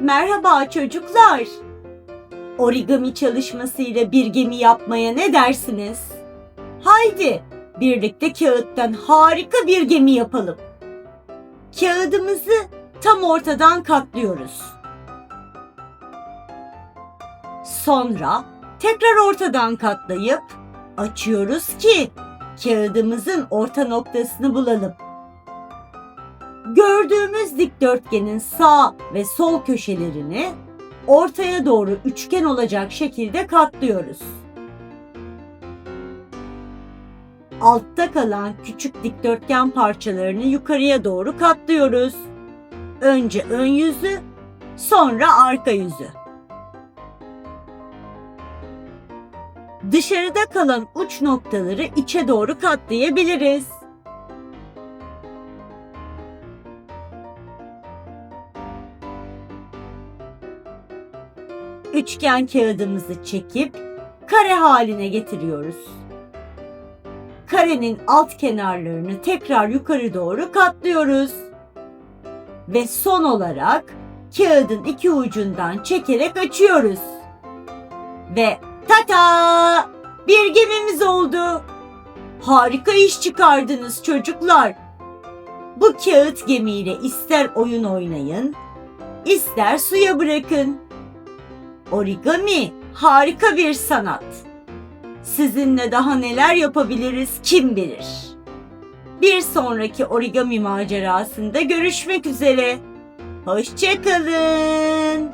Merhaba çocuklar. Origami çalışmasıyla bir gemi yapmaya ne dersiniz? Haydi birlikte kağıttan harika bir gemi yapalım. Kağıdımızı tam ortadan katlıyoruz. Sonra tekrar ortadan katlayıp açıyoruz ki kağıdımızın orta noktasını bulalım. Gördüğümüz dikdörtgenin sağ ve sol köşelerini ortaya doğru üçgen olacak şekilde katlıyoruz. Altta kalan küçük dikdörtgen parçalarını yukarıya doğru katlıyoruz. Önce ön yüzü, sonra arka yüzü. Dışarıda kalan uç noktaları içe doğru katlayabiliriz. Üçgen kağıdımızı çekip kare haline getiriyoruz. Karenin alt kenarlarını tekrar yukarı doğru katlıyoruz. Ve son olarak kağıdın iki ucundan çekerek açıyoruz. Ve tata! Bir gemimiz oldu. Harika iş çıkardınız çocuklar. Bu kağıt gemiyle ister oyun oynayın, ister suya bırakın. Origami harika bir sanat. Sizinle daha neler yapabiliriz kim bilir. Bir sonraki origami macerasında görüşmek üzere. Hoşçakalın.